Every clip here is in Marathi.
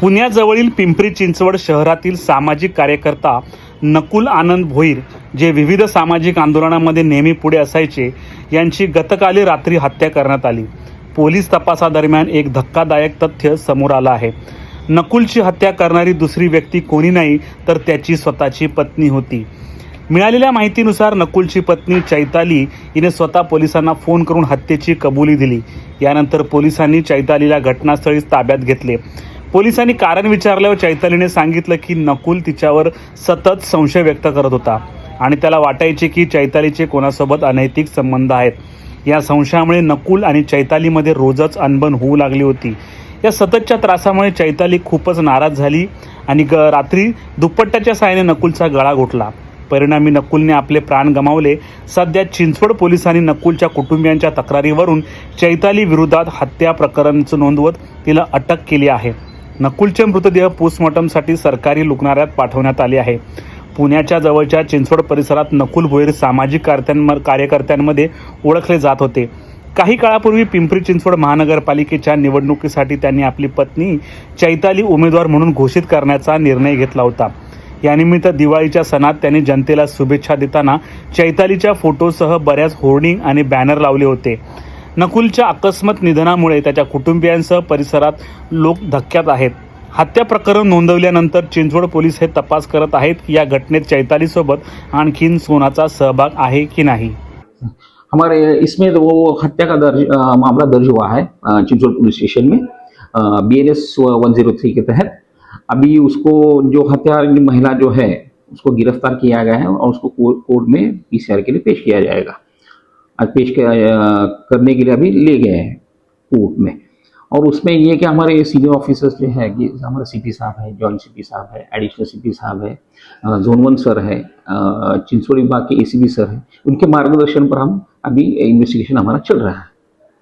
पुण्याजवळील पिंपरी चिंचवड शहरातील सामाजिक कार्यकर्ता नकुल आनंद भोईर जे विविध सामाजिक आंदोलनामध्ये नेहमी पुढे असायचे यांची गतकाली रात्री हत्या करण्यात आली. पोलीस तपासादरम्यान एक धक्कादायक तथ्य समोर आलं आहे. नकुलची हत्या करणारी दुसरी व्यक्ती कोणी नाही तर त्याची स्वतःची पत्नी होती. मिळालेल्या माहितीनुसार नकुलची पत्नी चैताली हिने स्वतः पोलिसांना फोन करून हत्येची कबुली दिली. यानंतर पोलिसांनी चैतालीला घटनास्थळीच ताब्यात घेतले. पोलिसांनी कारण विचारल्यावर चैतालीने सांगितलं की नकुल तिच्यावर सतत संशय व्यक्त करत होता. आणि त्याला वाटायचे की चैतालीचे कोणासोबत अनैतिक संबंध आहेत. या संशयामुळे नकुल आणि चैतालीमध्ये रोजच अनबन होऊ लागली होती. या सततच्या त्रासामुळे चैताली खूपच नाराज झाली आणि ग रात्री दुपट्ट्याच्या साहाय्याने नकुलचा गळा घोटला. परिणामी नकुलने आपले प्राण गमावले. सध्या चिंचवड पोलिसांनी नकुलच्या कुटुंबियांच्या तक्रारीवरून चैताली विरोधात हत्या प्रकरणचं नोंदवत तिला अटक केली आहे. नकुलचे मृतदेह पोस्टमॉर्टमसाठी सरकारी रुग्णालयात पाठवण्यात आले आहे. पुण्याच्या जवळच्या चिंचवड परिसरात नकुल भोईर सामाजिक कार्यां कार्यकर्त्यांमध्ये ओळखले जात होते. काही काळापूर्वी पिंपरी चिंचवड महानगरपालिकेच्या निवडणुकीसाठी त्यांनी आपली पत्नी चैताली उमेदवार म्हणून घोषित करण्याचा निर्णय घेतला होता. यानिमित्त दिवाळीच्या सणात त्यांनी जनतेला शुभेच्छा देताना चैतालीच्या फोटोसह बऱ्याच होर्डिंग आणि बॅनर लावले होते. नकुलच्या अकस्मात निधनामुळे त्याच्या कुटुंबियांसह परिसरात लोक धक्क्यात आहेत. हत्या प्रकरण नोंदवल्यानंतर चिंचवड पोलीस हे तपास करत आहेत की या घटनेत चैतालीसोबत आणखीन सोनाचा सहभाग आहे की नाही. हमारे इसमें वो हत्या का दर्ज मामला दर्ज हुआ है चिंचवड पुलिस स्टेशन में। B N S one zero three के तहत। अभी उसको जो हत्या महिला जो है उसको गिरफ्तार किया गया है और उसको कोर्ट में पीसीआर के लिए पेश किया जाएगा। पेश करने के लिए अभी ले गए हैं कोर्ट में। और उसमें ये कि हमारे सीनियर ऑफिसर्स जो है कि हमारे सीपी साहब है जॉइंट सीपी साहब है एडिशनल सीपी साहब है जोन वन सर है चिंचवड़ विभाग के एसीबी सर है उनके मार्गदर्शन पर हम अभी इन्वेस्टिगेशन हमारा चल रहा है।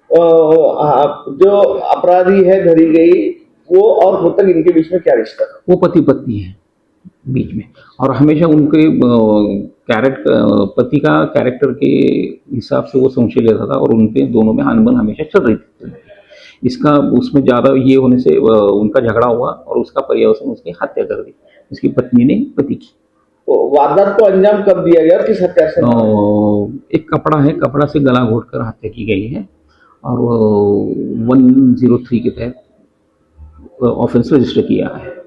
जो अपराधी है धरी गई वो और मृतक इनके बीच में क्या रिश्ता वो पति पत्नी है। बीच में। और हमेशा उनके कैरेक्टर पति का कैरेक्टर के हिसाब से वो संशय लेता था और उनके दोनों में अनबन हमेशा चल रही थी। इसका उसमें ज़्यादा ये होने से उनका झगड़ा हुआ और उसका पर्यावसन उसकी हत्या कर दी। उसकी पत्नी ने पति की। तो वारदात को अंजाम कब दिया गया किस हत्या से? एक कपड़ा है कपड़ा से गला घोट कर हत्या की गई है और वन ज़ीरो थ्री के तहत ऑफेंस रजिस्टर किया है।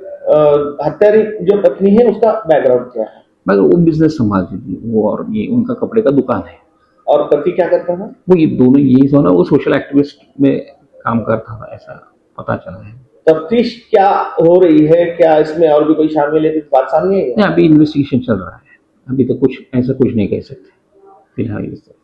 हत्यारी जो पत्नी है उसका बैकग्राउंड क्या है? मगर वो बिज़नेस संभालती थी वो और ये उनका कपड़े का दुकान है। और पति क्या करता था? वो ये दोनों यही है ना वो सोशल एक्टिविस्ट में काम करता था ऐसा पता चला है। तफ्तीश क्या हो रही है? क्या इसमें और भी कोई शामिल है? कुछ बात सामने है? अभी इन्वेस्टिगेशन चल रहा है। अभी तो कुछ ऐसा कुछ नहीं कह सकते फ़िलहाल इस तरह